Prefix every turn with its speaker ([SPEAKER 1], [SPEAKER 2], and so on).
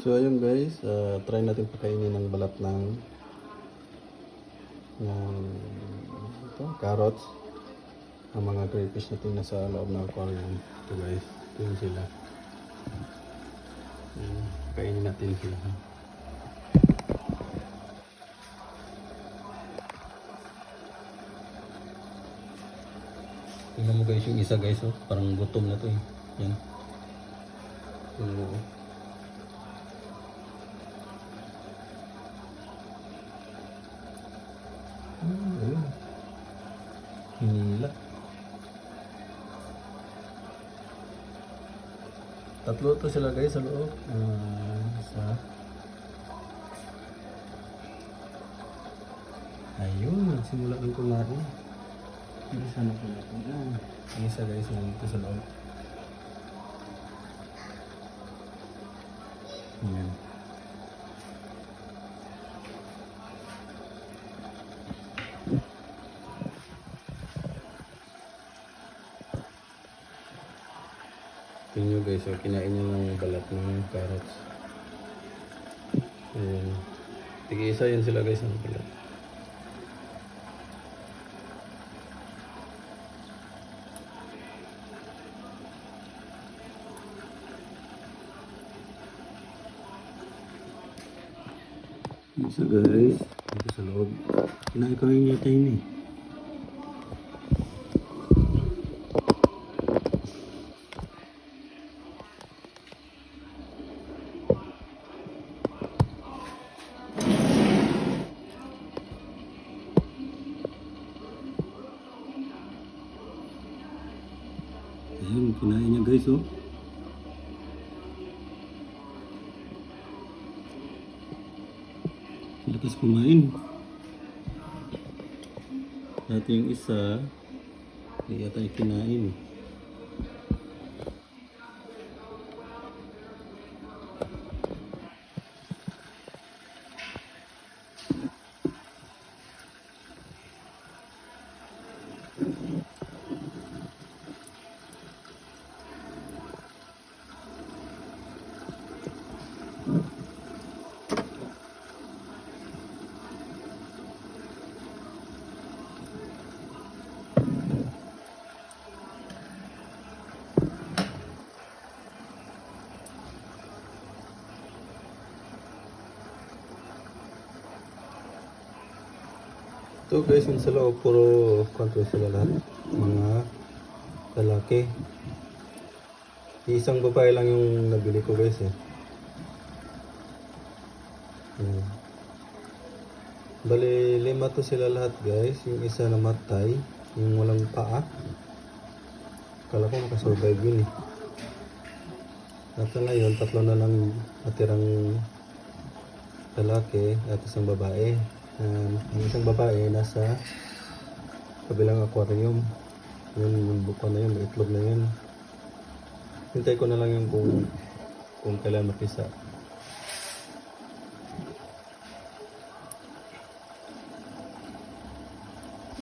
[SPEAKER 1] So ayun guys, uh, try natin pakainin ng balat ng ng ito, carrots ang mga crayfish natin nasa loob ng aquarium. Ito guys, ito yun sila. Ayan, Kainin natin sila. ha. Tingnan mo guys yung isa guys, oh. parang gutom na to eh. Yan. Tingnan mo. oh. Hmm, ayun. Hinila. Tatlo to sila guys sa loob. Ah, isa. Ayun, nagsimula ng kumain. Hindi sana ko natin. Ah, ang isa guys nandito sa loob. Ayan. Tingnan nyo guys, oh, kinain niya ng balat ng carrots. Ayan. Tig-isa yun sila guys ng balat. So guys, dito sa loob. Kinakain niya tayo ni. Ayun, kinain niya guys oh. Lakas kumain. Dati yung isa, hindi yata kinain. Ito guys, yung sa loob, puro kwanto sila lahat. Mga lalaki. Isang babae lang yung nabili ko guys eh. Hmm. Bali, lima to sila lahat guys. Yung isa namatay, yung walang paa. Kala ko makasurvive yun eh. At ngayon, tatlo na lang natirang lalaki at isang babae. Um, ang isang babae nasa kabilang aquarium. Yun, yung buko na yun, itlog na yun. Hintay ko na lang yung kung, kung kailan mapisa.